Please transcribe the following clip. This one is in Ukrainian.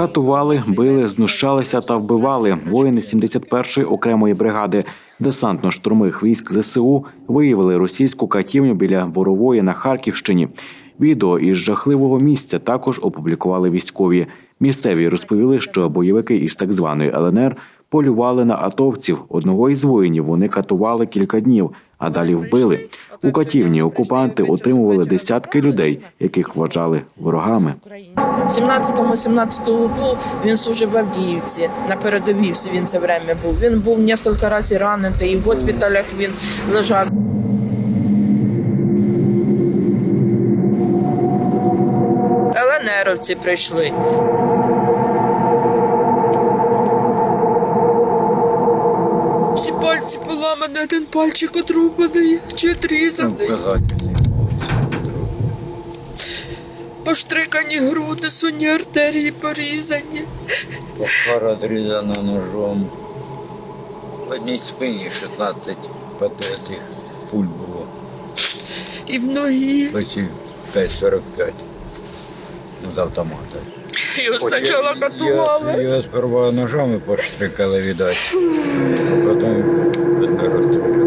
Катували, били, знущалися та вбивали. Воїни 71-ї окремої бригади десантно-штурмових військ ЗСУ виявили російську катівню біля Борової на Харківщині. Відео із жахливого місця також опублікували військові. Місцеві розповіли, що бойовики із так званої ЛНР полювали на атовців. Одного із воїнів вони катували кілька днів, а далі вбили. У катівні окупанти отримували десятки людей, яких вважали ворогами. 17-17 году він служив в Авдіївці, на передовій він це время був. Він був кілька разів ранений, і в госпіталях він лежав. ЛНРовці прийшли. Всі пальці поламані, один пальчик отрубаний чи отрізаний. Поштрикані груди, сонні артерії порізані. Пара отрізана ножом. В одній спині 16 патетих пуль було. І в ногі. Оці 5,45. Ну, з автомата. Його спочатку катували. Його сперва ножами поштрикали, віддать. Потім одне розстріляли.